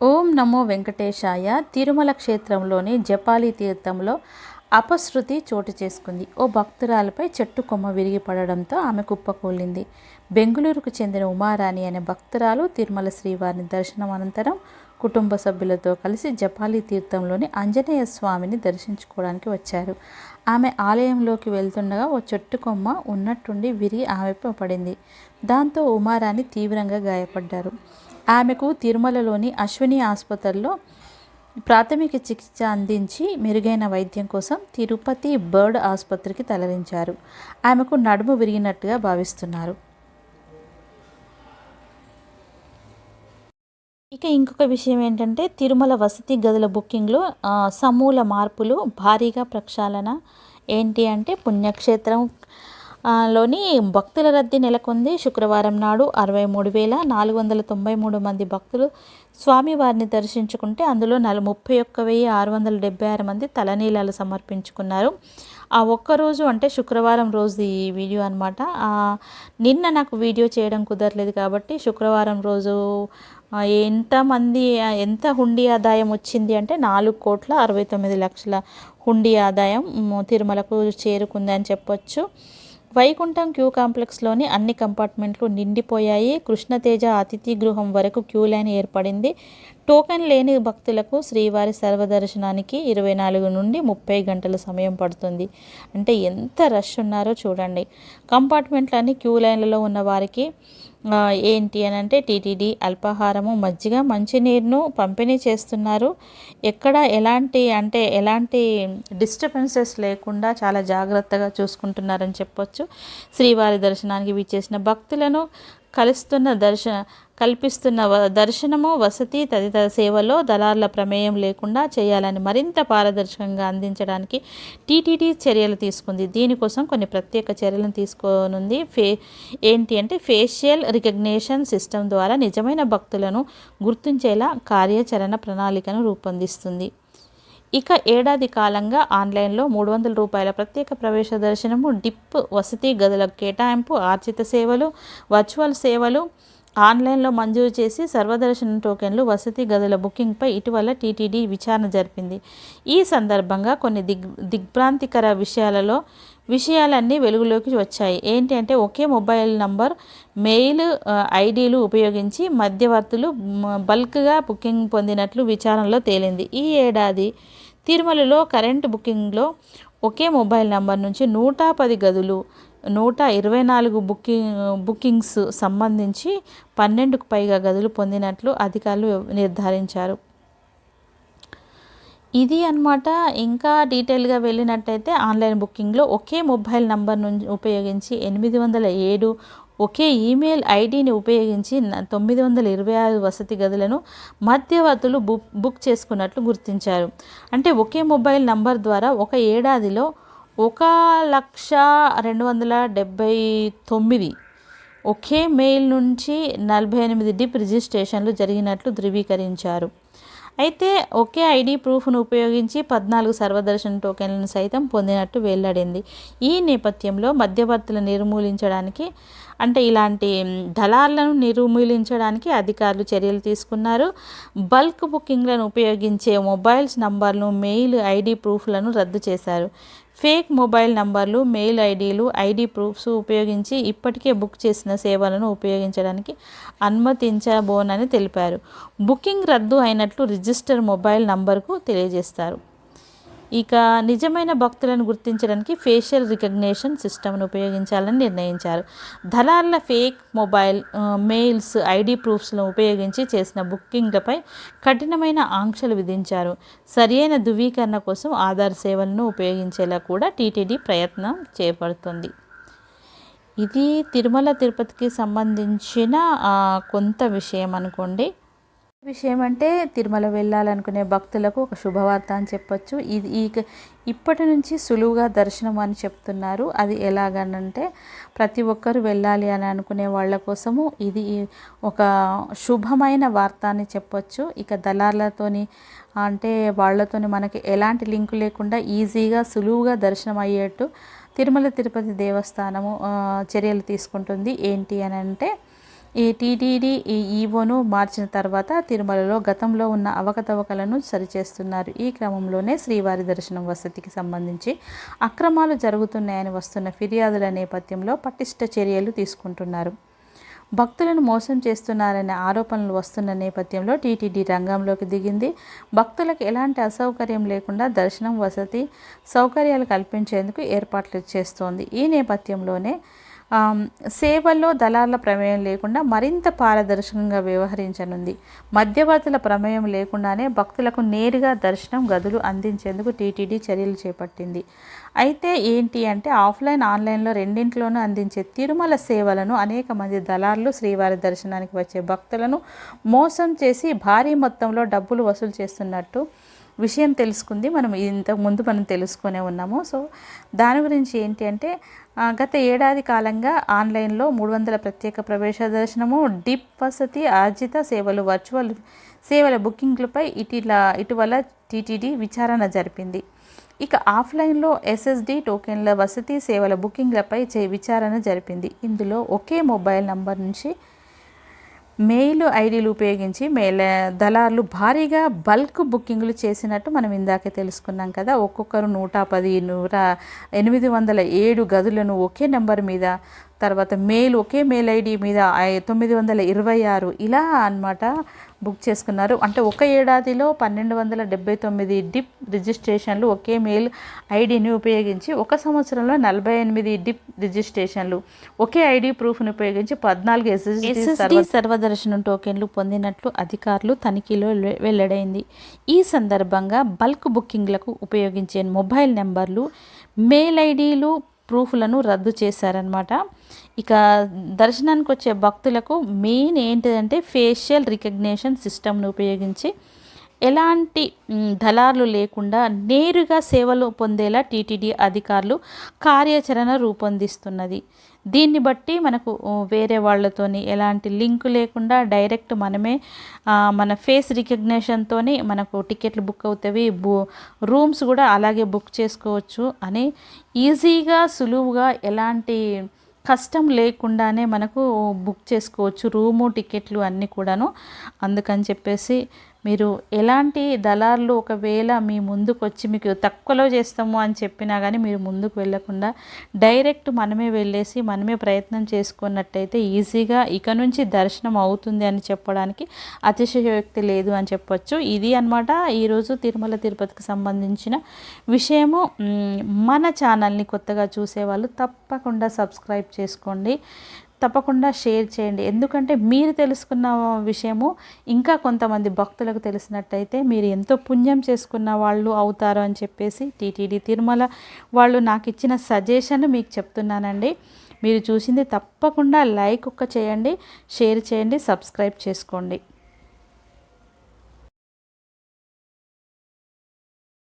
ఓం నమో వెంకటేశాయ తిరుమల క్షేత్రంలోని జపాలి తీర్థంలో అపశృతి చోటు చేసుకుంది. ఓ భక్తురాలపై చెట్టు కొమ్మ విరిగి పడడంతో ఆమె కుప్పకూలింది బెంగుళూరుకు చెందిన ఉమారాణి అనే భక్తురాలు తిరుమల శ్రీవారిని దర్శనం అనంతరం కుటుంబ సభ్యులతో కలిసి జపాలి తీర్థంలోని ఆంజనేయ స్వామిని దర్శించుకోవడానికి వచ్చారు. ఆమె ఆలయంలోకి వెళ్తుండగా ఓ చెట్టు కొమ్మ ఉన్నట్టుండి విరిగి ఆమెపై పడింది. దాంతో ఉమారాణి తీవ్రంగా గాయపడ్డారు. ఆమెకు తిరుమలలోని అశ్విని ఆసుపత్రిలో ప్రాథమిక చికిత్స అందించి మెరుగైన వైద్యం కోసం తిరుపతి బర్డ్ ఆసుపత్రికి తరలించారు. ఆమెకు నడుము విరిగినట్టుగా భావిస్తున్నారు. ఇక ఇంకొక విషయం ఏంటంటే తిరుమల వసతి గదుల బుకింగ్లో సమూల మార్పులు భారీగా ప్రక్షాళన ఏంటి అంటే పుణ్యక్షేత్రం లోని భక్తుల రద్దీ నెలకొంది. శుక్రవారం నాడు అరవై మూడు వేల నాలుగు వందల తొంభై మూడు మంది భక్తులు స్వామివారిని దర్శించుకుంటే అందులో నల ముప్పై ఒక్క వెయ్యి ఆరు వందల డెబ్బై ఆరు మంది తలనీలాలు సమర్పించుకున్నారు. ఆ ఒక్కరోజు అంటే శుక్రవారం రోజు ఈ వీడియో అనమాట నిన్న నాకు వీడియో చేయడం కుదరలేదు కాబట్టి శుక్రవారం రోజు ఎంతమంది ఎంత హుండీ ఆదాయం వచ్చింది అంటే నాలుగు కోట్ల అరవై తొమ్మిది లక్షల హుండీ ఆదాయం తిరుమలకు చేరుకుంది అని చెప్పొచ్చు. వైకుంఠం క్యూ కాంప్లెక్స్లోని అన్ని కంపార్ట్మెంట్లు నిండిపోయాయి. కృష్ణతేజ అతిథి గృహం వరకు క్యూ లైన్ ఏర్పడింది. టోకెన్ లేని భక్తులకు శ్రీవారి సర్వదర్శనానికి ఇరవై నాలుగు నుండి ముప్పై గంటల సమయం పడుతుంది. అంటే ఎంత రష్ ఉన్నారో చూడండి. కంపార్ట్మెంట్లన్నీ క్యూ లైన్లలో ఉన్న వారికి ఏంటి అని అంటే టీటీడీ అల్పాహారము మజ్జిగ మంచినీరును పంపిణీ చేస్తున్నారు. ఎక్కడ ఎలాంటి అంటే ఎలాంటి డిస్టర్బెన్సెస్ లేకుండా చాలా జాగ్రత్తగా చూసుకుంటున్నారని చెప్పొచ్చు. శ్రీవారి దర్శనానికి విచ్చేసిన భక్తులను కలుస్తున్న దర్శన కల్పిస్తున్న దర్శనము వసతి తదితర సేవల్లో దళారుల ప్రమేయం లేకుండా చేయాలని మరింత పారదర్శకంగా అందించడానికి టీటీడీ చర్యలు తీసుకుంది. దీనికోసం కొన్ని ప్రత్యేక చర్యలను తీసుకోనుంది. ఫే ఏంటి అంటే ఫేషియల్ రికగ్నేషన్ సిస్టమ్ ద్వారా నిజమైన భక్తులను గుర్తించేలా కార్యాచరణ ప్రణాళికను రూపొందిస్తుంది. ఇక ఏడాది కాలంగా ఆన్లైన్లో మూడు వందల రూపాయల ప్రత్యేక ప్రవేశ దర్శనము డిప్ వసతి గదుల కేటాయింపు ఆర్జిత సేవలు వర్చువల్ సేవలు ఆన్లైన్లో మంజూరు చేసి సర్వదర్శన టోకెన్లు వసతి గదుల బుకింగ్పై ఇటీవల టీటీడీ విచారణ జరిపింది. ఈ సందర్భంగా కొన్ని దిగ్ దిగ్భ్రాంతికర విషయాలలో విషయాలన్నీ వెలుగులోకి వచ్చాయి. ఏంటి అంటే ఒకే మొబైల్ నంబర్ మెయిల్ ఐడీలు ఉపయోగించి మధ్యవర్తులు బల్క్గా బుకింగ్ పొందినట్లు విచారణలో తేలింది. ఈ ఏడాది తిరుమలలో కరెంటు బుకింగ్లో ఒకే మొబైల్ నంబర్ నుంచి నూట పది గదులు నూట ఇరవై నాలుగు బుకింగ్ బుకింగ్స్ సంబంధించి పన్నెండుకు పైగా గదులు పొందినట్లు అధికారులు నిర్ధారించారు. ఇది అన్నమాట ఇంకా డీటెయిల్గా వెళ్ళినట్టయితే ఆన్లైన్ బుకింగ్లో ఒకే మొబైల్ నంబర్ నుంచి ఉపయోగించి ఎనిమిది వందల ఏడు ఒకే ఈమెయిల్ ఐడిని ఉపయోగించి తొమ్మిది వందల ఇరవై ఆరు వసతి గదులను మధ్యవర్తులు బుక్ బుక్ చేసుకున్నట్లు గుర్తించారు. అంటే ఒకే మొబైల్ నంబర్ ద్వారా ఒక ఏడాదిలో ఒక లక్ష రెండు వందల డెబ్బై తొమ్మిది ఒకే మెయిల్ నుంచి నలభై ఎనిమిది డిప్ రిజిస్ట్రేషన్లు జరిగినట్లు ధృవీకరించారు. అయితే ఒకే ఐడి ప్రూఫ్ను ఉపయోగించి పద్నాలుగు సర్వదర్శన టోకెన్లను సైతం పొందినట్టు వెల్లడింది. ఈ నేపథ్యంలో మధ్యవర్తులు నిర్మూలించడానికి అంటే ఇలాంటి దళాలను నిర్మూలించడానికి అధికారులు చర్యలు తీసుకున్నారు. బల్క్ బుకింగ్లను ఉపయోగించే మొబైల్స్ నంబర్లు మెయిల్ ఐడి ప్రూఫ్లను రద్దు చేశారు. ఫేక్ మొబైల్ నంబర్లు మెయిల్ ఐడీలు ఐడి ప్రూఫ్స్ ఉపయోగించి ఇప్పటికే బుక్ చేసిన సేవలను ఉపయోగించడానికి అనుమతించబోనని తెలిపారు. బుకింగ్ రద్దు అయినట్లు రిజిస్టర్ మొబైల్ నంబర్కు తెలియజేస్తారు. ఇక నిజమైన భక్తులను గుర్తించడానికి ఫేషియల్ రికగ్నేషన్ సిస్టమ్ను ఉపయోగించాలని నిర్ణయించారు. దళార్ల ఫేక్ మొబైల్ మెయిల్స్ ఐడి ప్రూఫ్స్ను ఉపయోగించి చేసిన బుకింగ్లపై కఠినమైన ఆంక్షలు విధించారు. సరియైన ధృవీకరణ కోసం ఆధార్ సేవలను ఉపయోగించేలా కూడా టీటీడీ ప్రయత్నం చేపడుతుంది. ఇది తిరుమల తిరుపతికి సంబంధించిన కొంత విషయం అనుకోండి. విషయం అంటే తిరుమల వెళ్ళాలనుకునే భక్తులకు ఒక శుభవార్త అని చెప్పొచ్చు. ఇది ఈ ఇప్పటి నుంచి సులువుగా దర్శనం అని చెప్తున్నారు. అది ఎలాగనంటే ప్రతి ఒక్కరు వెళ్ళాలి అని అనుకునే వాళ్ళ కోసము ఇది ఒక శుభమైన వార్త అని చెప్పొచ్చు. ఇక దళార్లతోని అంటే వాళ్ళతోని మనకి ఎలాంటి లింకు లేకుండా ఈజీగా సులువుగా దర్శనం అయ్యేట్టు తిరుమల తిరుపతి దేవస్థానము చర్యలు తీసుకుంటుంది. ఏంటి అని అంటే ఈ టీటీడీ ఈ ఈవోను మార్చిన తర్వాత తిరుమలలో గతంలో ఉన్న అవకతవకలను సరిచేస్తున్నారు. ఈ క్రమంలోనే శ్రీవారి దర్శనం వసతికి సంబంధించి అక్రమాలు జరుగుతున్నాయని వస్తున్న ఫిర్యాదుల నేపథ్యంలో పటిష్ట చర్యలు తీసుకుంటున్నారు. భక్తులను మోసం చేస్తున్నారనే ఆరోపణలు వస్తున్న నేపథ్యంలో టీటీడీ రంగంలోకి దిగింది. భక్తులకు ఎలాంటి అసౌకర్యం లేకుండా దర్శనం వసతి సౌకర్యాలు కల్పించేందుకు ఏర్పాట్లు చేస్తోంది. ఈ నేపథ్యంలోనే సేవల్లో దళాల ప్రమేయం లేకుండా మరింత పారదర్శకంగా వ్యవహరించనుంది. మధ్యవర్తుల ప్రమేయం లేకుండానే భక్తులకు నేరుగా దర్శనం గదులు అందించేందుకు టీటీడీ చర్యలు చేపట్టింది. అయితే ఏంటి అంటే ఆఫ్లైన్ ఆన్లైన్లో రెండింటిలోనూ అందించే తిరుమల సేవలను అనేక మంది దళారులు శ్రీవారి దర్శనానికి వచ్చే భక్తులను మోసం చేసి భారీ మొత్తంలో డబ్బులు వసూలు చేస్తున్నట్టు విషయం తెలుసుకుంది. మనం ఇంతకు ముందు మనం తెలుసుకునే ఉన్నాము. సో దాని గురించి ఏంటి అంటే గత ఏడాది కాలంగా ఆన్లైన్లో మూడు వందల ప్రత్యేక ప్రవేశ దర్శనము డిప్ వసతి ఆర్జిత సేవలు వర్చువల్ సేవల బుకింగ్లపై ఇటీల ఇటీవల టీటీడీ విచారణ జరిపింది. ఇక ఆఫ్లైన్లో ఎస్ఎస్డి టోకెన్ల వసతి సేవల బుకింగ్లపై విచారణ జరిపింది. ఇందులో ఒకే మొబైల్ నంబర్ నుంచి మెయిల్ ఐడీలు ఉపయోగించి మెయిల్ దళారులు భారీగా బల్క్ బుకింగ్లు చేసినట్టు మనం ఇందాకే తెలుసుకున్నాం కదా. ఒక్కొక్కరు నూట పది నూట ఎనిమిది వందల ఏడు గదులను ఒకే నెంబర్ మీద తర్వాత మెయిల్ ఒకే మెయిల్ ఐడి మీద తొమ్మిది వందల ఇరవై ఆరు ఇలా అనమాట బుక్ చేసుకున్నారు. అంటే ఒక ఏడాదిలో పన్నెండు వందల డెబ్బై తొమ్మిది డిప్ రిజిస్ట్రేషన్లు ఒకే మెయిల్ ఐడిని ఉపయోగించి ఒక సంవత్సరంలో నలభై ఎనిమిది డిప్ రిజిస్ట్రేషన్లు ఒకే ఐడి ప్రూఫ్ను ఉపయోగించి పద్నాలుగు ఎస్ఎస్డి సర్వదర్శనం టోకెన్లు పొందినట్లు అధికారులు తనిఖీలో వెల్లడైంది. ఈ సందర్భంగా బల్క్ బుకింగ్లకు ఉపయోగించే మొబైల్ నెంబర్లు మెయిల్ ఐడీలు ప్రూఫ్లను రద్దు చేశారనమాట ఇక దర్శనానికి వచ్చే భక్తులకు మెయిన్ ఏంటిదంటే ఫేషియల్ రికగ్నేషన్ సిస్టమ్ను ఉపయోగించి ఎలాంటి దళారులు లేకుండా నేరుగా సేవలు పొందేలా టీటీడీ అధికారులు కార్యాచరణ రూపొందిస్తున్నది. దీన్ని బట్టి మనకు వేరే వాళ్ళతోని ఎలాంటి లింక్ లేకుండా డైరెక్ట్ మనమే మన ఫేస్ రికగ్నేషన్తో మనకు టికెట్లు బుక్ అవుతాయి బు రూమ్స్ కూడా అలాగే బుక్ చేసుకోవచ్చు అని ఈజీగా సులువుగా ఎలాంటి కష్టం లేకుండానే మనకు బుక్ చేసుకోవచ్చు రూము టికెట్లు అన్నీ కూడాను. అందుకని చెప్పేసి మీరు ఎలాంటి దళారులు ఒకవేళ మీ ముందుకు వచ్చి మీకు తక్కువలో చేస్తాము అని చెప్పినా కానీ మీరు ముందుకు వెళ్ళకుండా డైరెక్ట్ మనమే వెళ్ళేసి మనమే ప్రయత్నం చేసుకున్నట్టయితే ఈజీగా ఇక నుంచి దర్శనం అవుతుంది అని చెప్పడానికి అతిశయోక్తి లేదు అని చెప్పొచ్చు. ఇది అనమాట ఈరోజు తిరుమల తిరుపతికి సంబంధించిన విషయము. మన ఛానల్ని కొత్తగా చూసేవాళ్ళు తప్పకుండా సబ్స్క్రైబ్ చేసుకోండి. తప్పకుండా షేర్ చేయండి. ఎందుకంటే మీరు తెలుసుకున్న విషయము ఇంకా కొంతమంది భక్తులకు తెలిసినట్టయితే మీరు ఎంతో పుణ్యం చేసుకున్న వాళ్ళు అవుతారు అని చెప్పేసి టీటీడీ తిరుమల వాళ్ళు నాకు ఇచ్చిన సజెషన్ మీకు చెప్తున్నానండి. మీరు చూసింది తప్పకుండా లైక్ ఒక్క చేయండి షేర్ చేయండి సబ్స్క్రైబ్ చేసుకోండి.